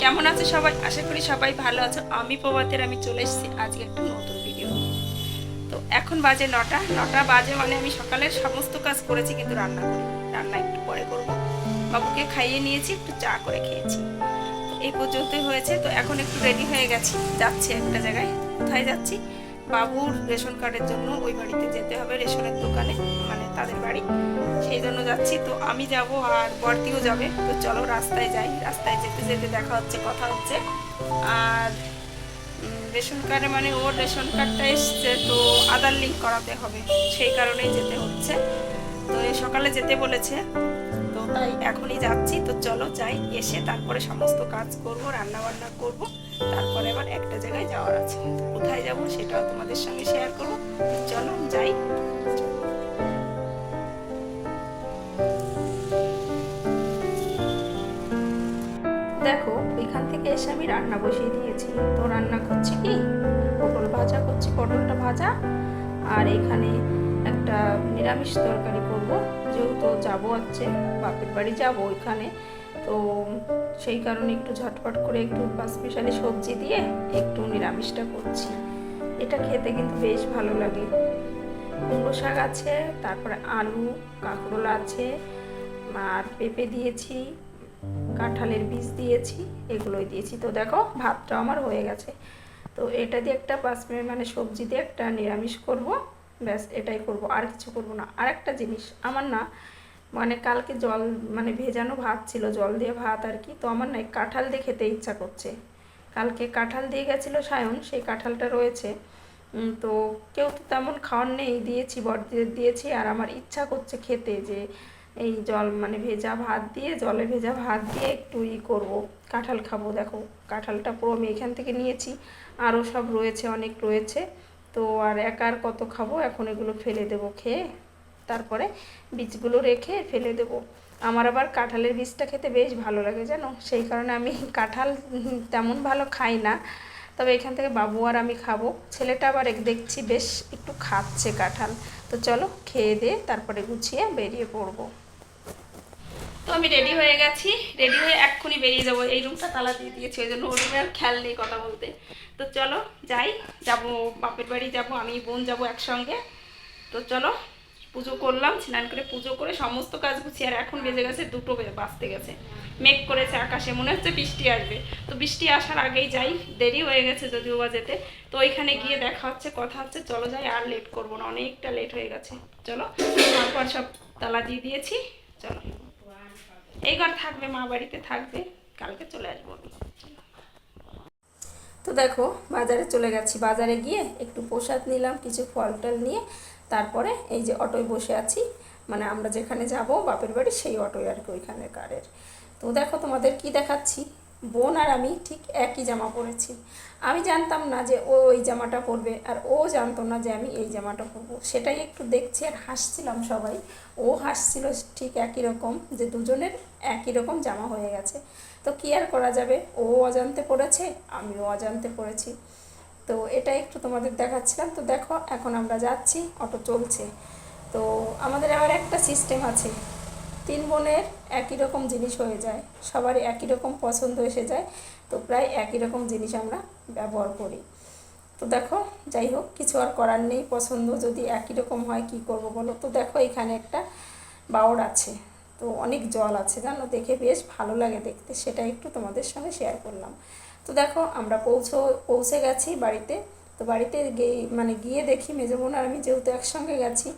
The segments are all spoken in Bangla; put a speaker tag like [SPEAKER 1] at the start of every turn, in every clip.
[SPEAKER 1] কেমন আছে সবাই? আশা করি সবাই ভালো আছো। আমি প্রভাতের, আমি চলে এসেছি আজকে একটা নতুন ভিডিও তো এখন বাজে নটা। নটা বাজে মানে আমি সকালের সমস্ত কাজ করেছি, কিন্তু রান্না করি রান্না একটু পরে করব। বাবুকে খাইয়ে নিয়েছি, একটু চা করে খেয়েছি। এই পর্যন্তই হয়েছে। তো এখন একটু রেডি হয়ে গেছি। যাচ্ছি একটা জায়গায়। কোথায় যাচ্ছি? বাবুর রেশন কার্ডের জন্য ওই বাড়িতে যেতে হবে, রেশনের দোকানে মানে তাদের বাড়ি। সেই জন্য যাচ্ছি, তো আমি যাব আর বর্তিও যাবে। তো চলো রাস্তায় যাই, রাস্তায় যেতে যেতে দেখা হচ্ছে, কথা হচ্ছে। আর রেশন কার্ডে মানে ওর রেশন কার্ডটা এসছে, তো আধার লিঙ্ক করাতে হবে, সেই কারণেই যেতে হচ্ছে। তো সকালে যেতে বলেছে, তো তাই এখনই যাচ্ছি। তো চলো যাই, এসে তারপরে সমস্ত কাজ করব রান্না বান্না করব। তারপরে আবার একটা জায়গায় যাওয়ার আছে। কোথায় যাব সেটাও তোমাদের সঙ্গে শেয়ার করব। চলো, যাই। দেখো ওইখান থেকে এসে আমি রান্না বসিয়ে দিয়েছি। তো রান্না করছি কি? পটল ভাজা করছি, পটলটা ভাজা। আর এখানে একটা নিরামিষ তরকারি করব। যেহেতু যাব হচ্ছে, বাপের বাড়ি যাব ওইখানে। তো সেই কারণে একটু ঝটপট করে একটু স্পেশালি সবজি দিয়ে একটু নিরামিষটা করছি। এটা খেতে কিন্তু বেশ ভালো লাগে। কুমড়ো শাক আছে, তারপরে আলু, কাঁকরোল আছে, আর পেঁপে দিয়েছি, কাঁঠালের বীজ দিয়েছি, এগুলোই দিয়েছি। তো দেখো ভাতটা আমার হয়ে গেছে। তো এটা দিয়ে একটা পাঁচ মিনিট মানে সবজি দিয়ে একটা নিরামিষ করব। ব্যাস, এটাই করব, আর কিছু করব না। আর একটা জিনিস, আমার না মানে কালকে জল মানে ভেজানো ভাত ছিল, জল দিয়ে ভাত আর কি। তো আমার না কাঁঠাল দিয়ে খেতে ইচ্ছা করছে। কালকে কাঁঠাল দিয়ে গেছিল সায়ন, সেই কাঁঠালটা রয়েছে। তো কেউ তো তেমন খাওয়ার নেই, দিয়েছি বড়দের দিয়েছি। আর আমার ইচ্ছা করছে খেতে যে এই জল মানে ভেজা ভাত দিয়ে, জলে ভেজা ভাত দিয়ে একটু ই করব, কাঁঠাল খাব। দেখো, কাঁঠালটা পুরো আমি এখান থেকে নিয়েছি। আরও সব রয়েছে, অনেক রয়েছে। তো আর একার কত খাব? এখন এগুলো ফেলে দেবো, খেয়ে। তারপরে বীজগুলো রেখে ফেলে দেবো। আমার আবার কাঁঠালের বীজটা খেতে বেশ ভালো লাগে জানো? সেই কারণে আমি কাঁঠাল তেমন ভালো খাই না। তবে এখান থেকে বাবু আর আমি খাব। ছেলেটা আবার দেখছি বেশ একটু খাচ্ছে কাঁঠাল। তো চলো খেয়ে দিয়ে তারপরে গুছিয়ে বেরিয়ে পড়ব। তো আমি রেডি হয়ে গেছি। রেডি হয়ে এক্ষুনি বেরিয়ে যাব। এই রুমটা তালা দিয়ে দিয়েছি, ওই জন্য ওই রুমে আর খেয়াল নেই কথা বলতে। তো চলো যাই, যাব, বাপের বাড়ি যাব, আমি বোন যাব একসঙ্গে। তো চলো পুজো করলাম, স্নান করে পুজো করে সমস্ত কাজ গুছিয়ে, আর এখন বেজে গেছে দুটো বাঁচতে গেছে। মেঘ করেছে আকাশে, মনে হচ্ছে বৃষ্টি আসবে। তো বৃষ্টি আসার আগেই যাই, দেরি হয়ে গেছে যদিও বা যেতে। তো ওইখানে গিয়ে দেখা হচ্ছে, কথা হচ্ছে, চলো যাই, আর লেট করব না, অনেকটা লেট হয়ে গেছে। চলো, তারপর সব তালা দিয়ে দিয়েছি, চলো। এই ঘর থাকবে, মা বাড়িতে থাকবে, কালকে চলে আসব তো দেখো, বাজারে চলে গেছি। বাজারে গিয়ে একটু প্রসাদ নিলাম, কিছু ফল টল নিয়ে। তারপরে এই যে অটোয় বসে আছি। মানে আমরা যেখানে যাব, বাপের বাড়ি, সেই অটোয় আর কি ওইখানে কারের। তো দেখো তোমাদের কি দেখাচ্ছি। বোন আর আমি ঠিক একই জামা পরেছি। আমি জানতাম না যে ও ওই জামাটা পরবে আর ও জানতো না যে আমি এই জামাটা পরবো। সেটাই একটু দেখছি আর হাসছিলাম সবাই। ও হাসছিল ঠিক একই রকম যে দুজনের একই রকম জামা হয়ে গেছে। তো কি আর করা যাবে? ও অজান্তে পড়েছে, আমিও অজান্তে পড়েছি। তো এটা একটু তোমাদের দেখাচ্ছিলাম। তো দেখো, এখন আমরা যাচ্ছি, অটো চলছে। তো আমাদের আবার একটা সিস্টেম আছে। তিন বোনের একই রকম জিনিস হয়ে যায়, সবারই একই রকম পছন্দ এসে যায়, তো প্রায় একই রকম জিনিস আমরা ব্যবহার করি। তো দেখো, যাই হোক, কিছু আর করার নেই, পছন্দ যদি একই রকম হয়, কি করব বলো? তো দেখো, এখানে একটা বাওড় আছে। তো অনেক জল আছে, জানো? দেখে বেশ ভালো লাগে দেখতে। সেটা একটু তোমাদের সঙ্গে শেয়ার করলাম। তো দেখো, আমরা পৌঁছো, পৌঁছে গেছি বাড়িতে। তো বাড়িতে গিয়ে মানে গিয়ে দেখি মেজো বোন আর আমি যেহেতু একসঙ্গে গেছি,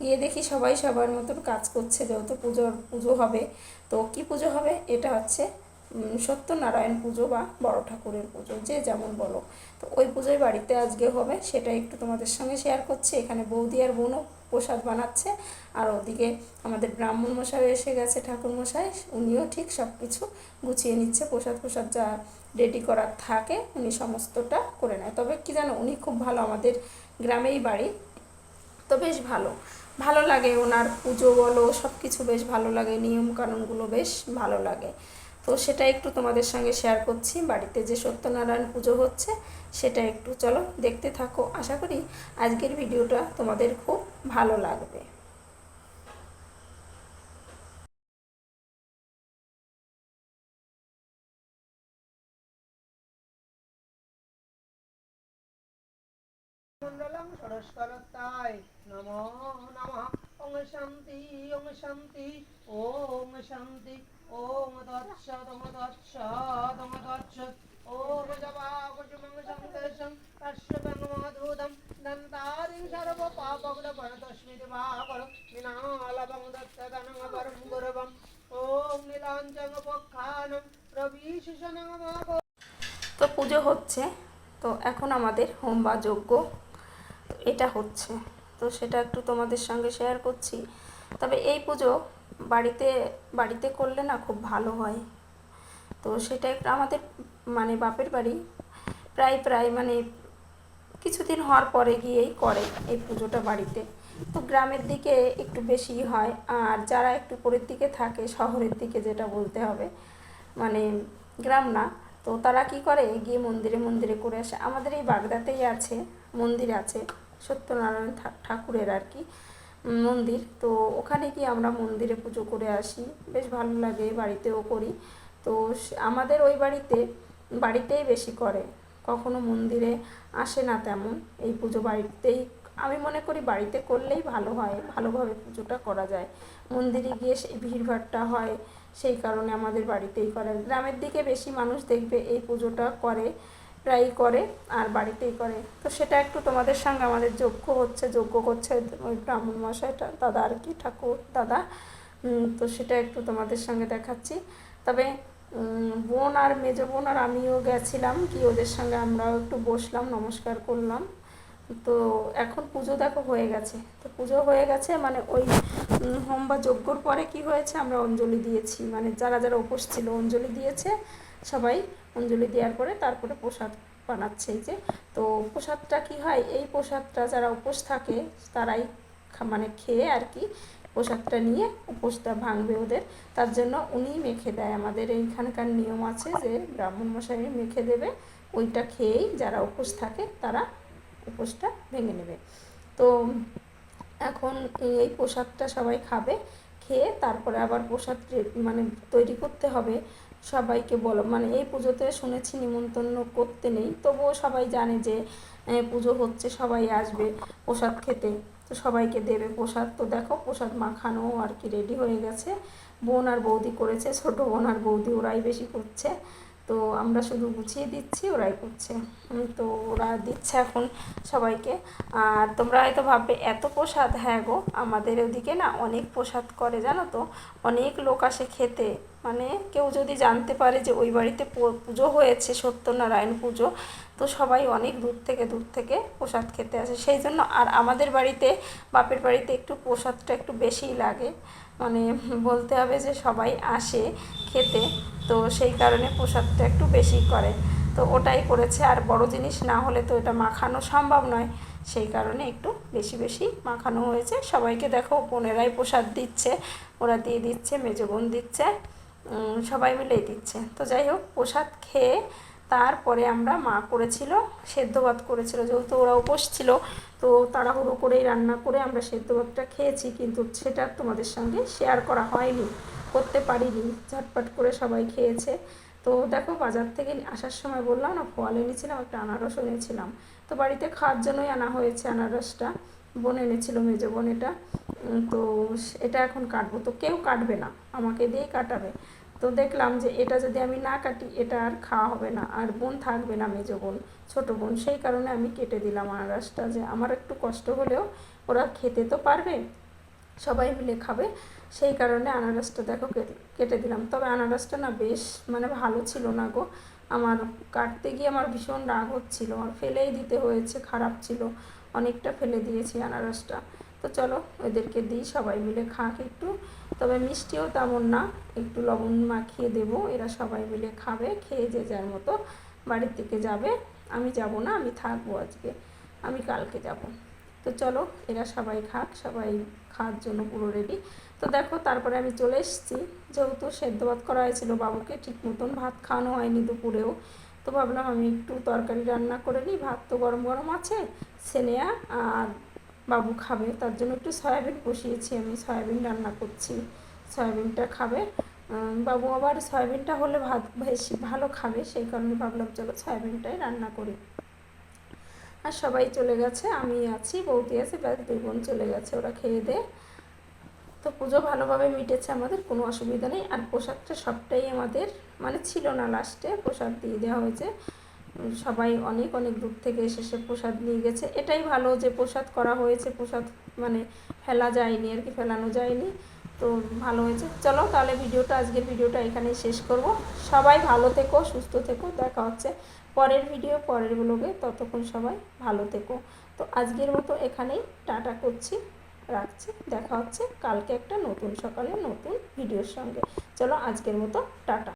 [SPEAKER 1] গিয়ে দেখি সবাই সবার মতন কাজ করছে, যেহেতু পুজোর, পুজো হবে। তো কি পুজো হবে? এটা হচ্ছে সত্যনারায়ণ পুজো বা বড় ঠাকুরের পুজো, যে যেমন বলো। ওই পুজোয় বাড়িতে আজকে হবে, সেটা একটু তোমাদের সঙ্গে শেয়ার করছি। এখানে বৌদি আর বোনও প্রসাদ বানাচ্ছে। আর ওদিকে আমাদের ব্রাহ্মণ মশাই এসে গেছে, ঠাকুর মশাই। উনিও ঠিক সব কিছু গুছিয়ে নিচ্ছে, প্রসাদ প্রসাদ যা রেডি করার থাকে, উনি সমস্তটা করে নেয়। তবে কি জানো, উনি খুব ভালো আমাদের গ্রামেই বাড়ি, তো বেশ ভালো। ভালো লাগে ওনার পুজো বলো সব কিছু বেশ ভালো লাগে নিয়ম কানুনগুলো বেশ ভালো লাগে। তো সেটা একটু তোমাদের সঙ্গে শেয়ার করছি। বাড়িতে যে সত্যনারায়ণ পুজো হচ্ছে, সেটা একটু চলো দেখতে থাকো। আশা করি আজকের ভিডিওটা তোমাদের খুব ভালো লাগবে।
[SPEAKER 2] মণ্ডলম সরস্বরতায় নমঃ নমঃ। শান্তি ওং শান্তি ওং শান্তি। ওং তৎসৎ ওং তৎসৎ ওং তৎসৎ ওম জবা কুসুমং সন্দেশং কাশ্যপং মধুদম দন্তারিং সর্ব পাপগুণ পরতস্মি দিবাকর বিনালবং দত্তগণং পরম গুরবম ওম নীলাঞ্জং পক্ষানং রবিশিষণং মগ
[SPEAKER 1] তো পুজো হচ্ছে। তো এখন আমাদের হোম বা যজ্ঞ এটা হচ্ছে। তো সেটা একটু তোমাদের সঙ্গে শেয়ার করছি। তবে এই পুজো বাড়িতে বাড়িতে করলে না খুব ভালো হয়। তো সেটা একটু আমাদের মানে বাপের বাড়ি প্রায় প্রায় মানে কিছুদিন হওয়ার পরে গিয়েই করে এই পুজোটা বাড়িতে। তো গ্রামের দিকে একটু বেশি হয়। আর যারা একটু পরের দিকে থাকে, শহরের দিকে যেটা বলতে হবে মানে গ্রাম না, তো তারা কি করে, গিয়ে মন্দিরে মন্দিরে করে আসে। আমাদের এই বাগদাতেই আছে, মন্দির আছে। সত্যনারায়ণ ঠাকুরের আর কি মন্দির। তো ওখানে গিয়ে আমরা মন্দিরে পুজো করে আসি। বেশ ভালো লাগে, বাড়িতেও করি। তো আমাদের ওই বাড়িতে, বাড়িতেই বেশি করে। কখনো মন্দিরে আসে না তেমন। এই পুজো বাড়িতেই, আমি মনে করি বাড়িতে করলেই ভালো হয়, ভালোভাবে পুজোটা করা যায়। মন্দিরে গিয়ে সেই ভিড়ভাড়টা হয়, সেই কারণে আমাদের বাড়িতেই করে। গ্রামের দিকে বেশি মানুষ দেখবে এই পুজোটা করে। প্রায়ই করে আর বাড়িতেই করে। তো সেটা একটু তোমাদের সঙ্গে আমাদের যজ্ঞ হচ্ছে যজ্ঞ করছে ওই ব্রাহ্মণ মশাইটা দাদা আর কি, ঠাকুর, দাদা। তো সেটা একটু তোমাদের সঙ্গে দেখাচ্ছি। তবে বোন আর মেজ বোন আর আমিও গেছিলাম কি ওদের সঙ্গে আমরাও একটু বসলাম, নমস্কার করলাম। তো এখন পুজো দেখো হয়ে গেছে। তো পুজো হয়ে গেছে মানে ওই হোম বা যজ্ঞর পরে কি হয়েছে আমরা অঞ্জলি দিয়েছি। মানে যারা যারা উপোস ছিল অঞ্জলি দিয়েছে সবাই অঞ্জলি দেওয়ার পরে তারপরে প্রসাদ বানাচ্ছে যে। তো প্রসাদটা কি হয়? এই প্রসাদটা যারা উপোস থাকে, তারাই মানে খেয়ে আর কি পোশাকটা নিয়ে উপোসটা ভাঙবে ওদের। তার জন্য উনি মেখে দেয়। আমাদের এইখানকার নিয়ম আছে যে ব্রাহ্মণ মশাই মেখে দেবে, ওইটা খেয়েই যারা উপোস থাকে, তারা উপোসটা ভেঙে নেবে। তো এখন এই প্রসাদটা সবাই খাবে, খেয়ে তারপরে আবার প্রসাদ মানে তৈরি করতে হবে। সবাইকে বলো। মানে এই পুজোতে শুনেছি নিমন্ত্রণ করতে নেই। তবুও সবাই জানে যে পুজো হচ্ছে, সবাই আসবে প্রসাদ খেতে। তো সবাইকে দেবে প্রসাদ। তো দেখো, প্রসাদ মাখানো আর কি রেডি হয়ে গেছে। বোন আর বৌদি করেছে, ছোট বোন আর বৌদি ওরাই বেশি করছে। তো আমরা শুধু গুছিয়ে দিচ্ছি, ওরাই করছে। তো ওরা দিচ্ছে এখন সবাইকে। আর তোমরা হয়তো ভাববে, এত প্রসাদ? হ্যাঁ গো, আমাদের ওদিকে না অনেক প্রসাদ করে, জানো তো? অনেক লোক আসে খেতে। মানে কেউ যদি জানতে পারে যে ওই বাড়িতে পুজো হয়েছে, সত্যনারায়ণ পুজো, তো সবাই অনেক দূর থেকে দূর থেকে প্রসাদ খেতে আসে। সেই জন্য আর আমাদের বাড়িতে, বাপের বাড়িতে একটু প্রসাদটা একটু বেশিই লাগে। মানে বলতে হবে যে সবাই আসে খেতে, তো সেই কারণে প্রসাদটা একটু বেশি করে। তো ওটাই করেছে, আর বড় জিনিস না হলে তো এটা মাখানো সম্ভব নয়। সেই কারণে একটু বেশি বেশি মাখানো হয়েছে। সবাইকে দেখো, বোনেরাই প্রসাদ দিচ্ছে, ওরা দিয়ে দিচ্ছে, মেজো বোন দিচ্ছে সবাই মিলেই দিচ্ছে। তো যাই হোক, প্রসাদ খেয়ে তারপরে আমরা মা করেছিল, সেদ্ধ ভাত করেছিল, যেহেতু ওরা উপোস ছিল, তো তাড়াহুড়ো করেই রান্না করে আমরা সেদ্ধ ভাতটা খেয়েছি, কিন্তু সেটা তোমাদের সঙ্গে শেয়ার করা হয়নি, করতে পারিনি, ঝটপট করে সবাই খেয়েছে। তো দেখো বাজার থেকে আসার সময় বললাম না, ফল এনেছিলাম, একটা আনারস এনেছিলাম। তো বাড়িতে খাওয়ার জন্যই আনা হয়েছে আনারসটা, বোন এনেছিল, মেজো বোন এটা। তো এটা এখন কাটবো। তো কেউ কাটবে না, আমাকে দিয়েই কাটাবে। তো দেখলাম যে এটা যদি আমি না কাটি, এটা আর খাওয়া হবে না। আর বোন থাকবে না মেজো বোন, ছোটো বোন। সেই কারণে আমি কেটে দিলাম আনারসটা যে আমার একটু কষ্ট হলেও ওরা খেতে তো পারবে, সবাই মিলে খাবে। সেই কারণে আনারসটা দেখো কেটে- দিলাম। তবে আনারসটা না বেশ মানে ভালো ছিল না গো। আমার কাটতে গিয়ে আমার ভীষণ রাগ হচ্ছিল। আমার ফেলেই দিতে হয়েছে, খারাপ ছিল। অনেকটা ফেলে দিয়েছি আনারসটা। তো চলো ওদেরকে দিই, সবাই মিলে খাক একটু। তবে মিষ্টিও তেমন না, একটু লবণ মাখিয়ে দেবো, এরা সবাই মিলে খাবে, খেয়ে যে যার মতো বাড়ির থেকে যাবে, আমি যাব না, আমি থাকব আজকে, আমি কালকে যাব। তো চলো, এরা সবাই খাক, সবাই খাওয়ার জন্য পুরো রেডি তো দেখো, তারপরে আমি চলে এসেছি, যেহেতু সেদ্ধ ভাত করা হয়েছিল বাবুকে, ঠিক মতন ভাত খাওয়ানো হয়নি দুপুরেও। তো ভাবলাম আমি একটু তরকারি রান্না করে নিই, ভাত তো গরম গরম আছে, সেনেয়া আর বাবু খাবে, তার জন্য একটু সয়াবিন বসিয়েছি আমি, সয়াবিন রান্না করছি। সয়াবিনটা খাবে। বাবু আবার সয়াবিনটা হলে ভাত বেশি ভালো খাবে, সেই কারণে ভাবলাম চলো সয়াবিনটাই রান্না করি। আর সবাই চলে গেছে, আমি আছি, বৌদি আছে, ব্যাস দুই বোন চলে গেছে, ওরা খেয়ে দে। তো পুজো ভালোভাবে মিটেছে আমাদের, কোনো অসুবিধা নেই। আর প্রসাদটা সবটাই আমাদের মানে ছিল না লাস্টে প্রসাদ দিয়ে দেওয়া হয়েছে। সবাই অনেক অনেক দূর থেকে এসে সে প্রসাদ নিয়ে গেছে। এটাই ভালো যে প্রসাদ করা হয়েছে, প্রসাদ মানে ফেলা যায়নি, আর কি ফেলানো যায়নি। তো ভালো হয়েছে। চলো তাহলে ভিডিওটা, আজকের ভিডিওটা এখানেই শেষ করব। সবাই ভালো থেকো, সুস্থ থেকো। দেখা হচ্ছে পরের ভিডিও, পরের ব্লগে ততক্ষণ সবাই ভালো থেকো। তো আজকের মতো এখানেই টাটা করছি, রাখছি। দেখা হচ্ছে কালকে একটা নতুন সকালে নতুন ভিডিওর সঙ্গে। চলো আজকের মতো টাটা।